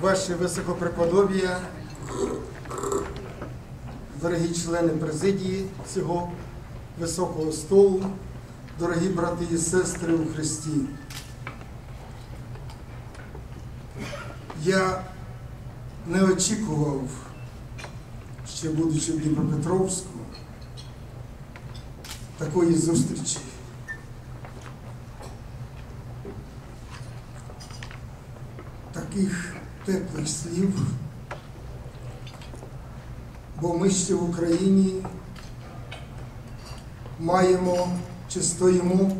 Ваше високопреподобія, дорогі члени президії цього високого столу, дорогі брати і сестри у Христі. Я не очікував, ще будучи в Дніпропетровську, такої зустрічі. Таких теплих слів, бо ми ще в Україні маємо чи стоїмо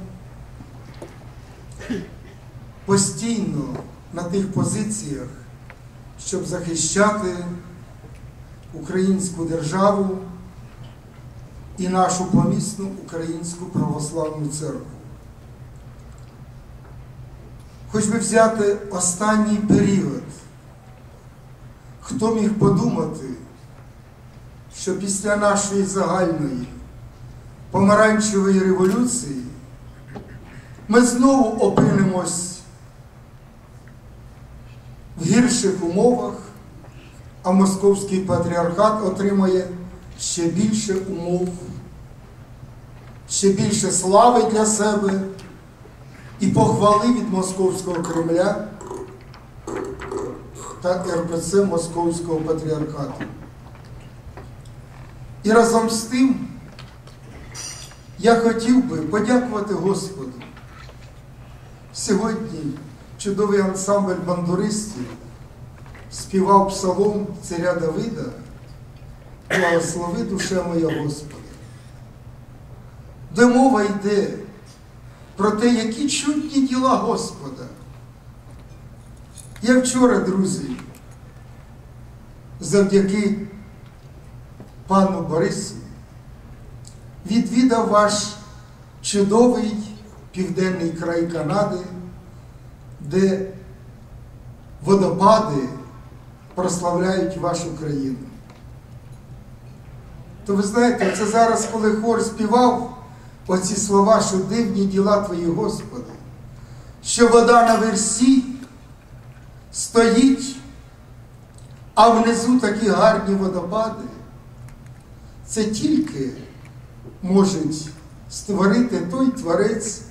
постійно на тих позиціях, щоб захищати українську державу і нашу помісну українську православну церкву. Хоч би взяти останній період, хто міг подумати, що після нашої загальної помаранчевої революції ми знову опинимось в гірших умовах, а московський патріархат отримає ще більше умов, ще більше слави для себе і похвали від Московського Кремля та РПЦ Московського патріархату. І разом з тим я хотів би подякувати Господу. Сьогодні чудовий ансамбль бандуристів співав псалом царя Давида, благослови душе моя Господи. Де мова йде про те, які чудні діла Господа. Я вчора, друзі, завдяки пану Борису, відвідав ваш чудовий південний край Канади, де водопади прославляють вашу країну. То ви знаєте, це зараз, коли хор співав оці слова, що дивні діла Твої, Господи, що вода на версі стоїть, а внизу такі гарні водопади, це тільки можуть створити той творець,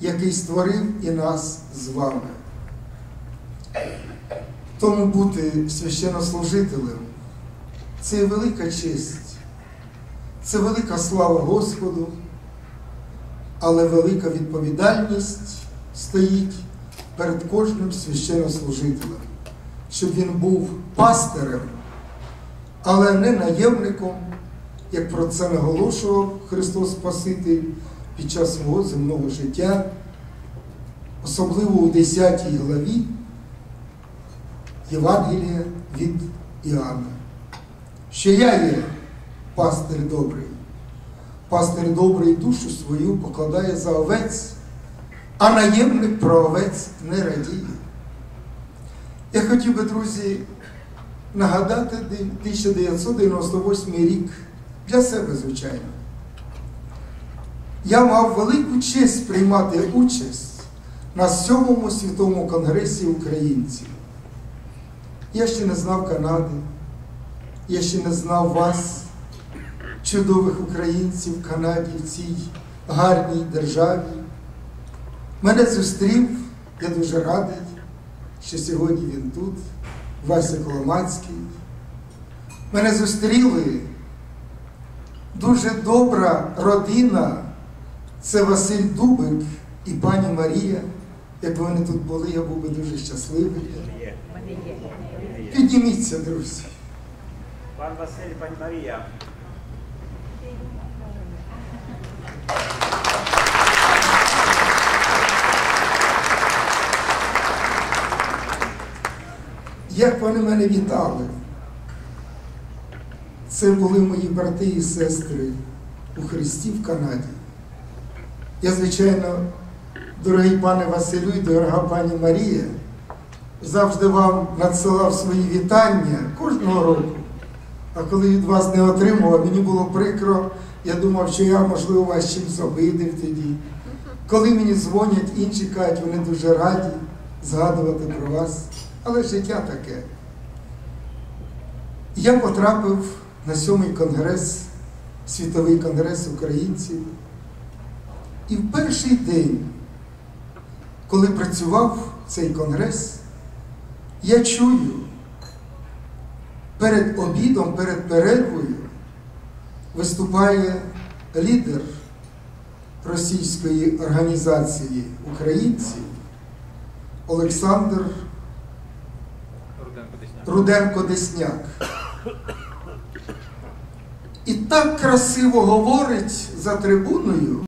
який створив і нас з вами. Тому бути священнослужителем це велика честь, це велика слава Господу, але велика відповідальність стоїть перед кожним священнослужителем, щоб він був пастирем, але не наємником, як про це наголошував Христос Спаситель під час свого земного життя, особливо у 10 главі Євангелія від Іоанна. Що я є пастир добрий. Пастир добрий душу свою покладає за овець, а наємник про овець не радіє. Я хотів би, друзі, нагадати 1998 рік для себе, звичайно. Я мав велику честь приймати участь на сьомому світовому конгресі українців. Я ще не знав Канади, я ще не знав вас, чудових українців в Канаді, в цій гарній державі. Мене зустрів, я дуже радий, що сьогодні він тут, Вася Коломацький. Мене зустріли дуже добра родина. Це Василь Дубик і пані Марія. Якби вони тут були, я був би дуже щасливий. Підніміться, друзі. Пан Василь, пані Марія. Як вони мене вітали? Це були мої брати і сестри у Христі в Канаді. Я, звичайно, дорогий пане Василю і дорога пані Марія, завжди вам надсилав свої вітання кожного року. А коли від вас не отримував, мені було прикро, я думав, що я, можливо, вас чимось обидив тоді. Коли мені дзвонять інші кажуть, вони дуже раді згадувати про вас. Але життя таке. Я потрапив на сьомий конгрес, світовий конгрес українців. І в перший день, коли працював цей конгрес, я чую перед обідом, перед перервою виступає лідер російської організації українців Олександр. Руденко Десняк. І так красиво говорить за трибуною.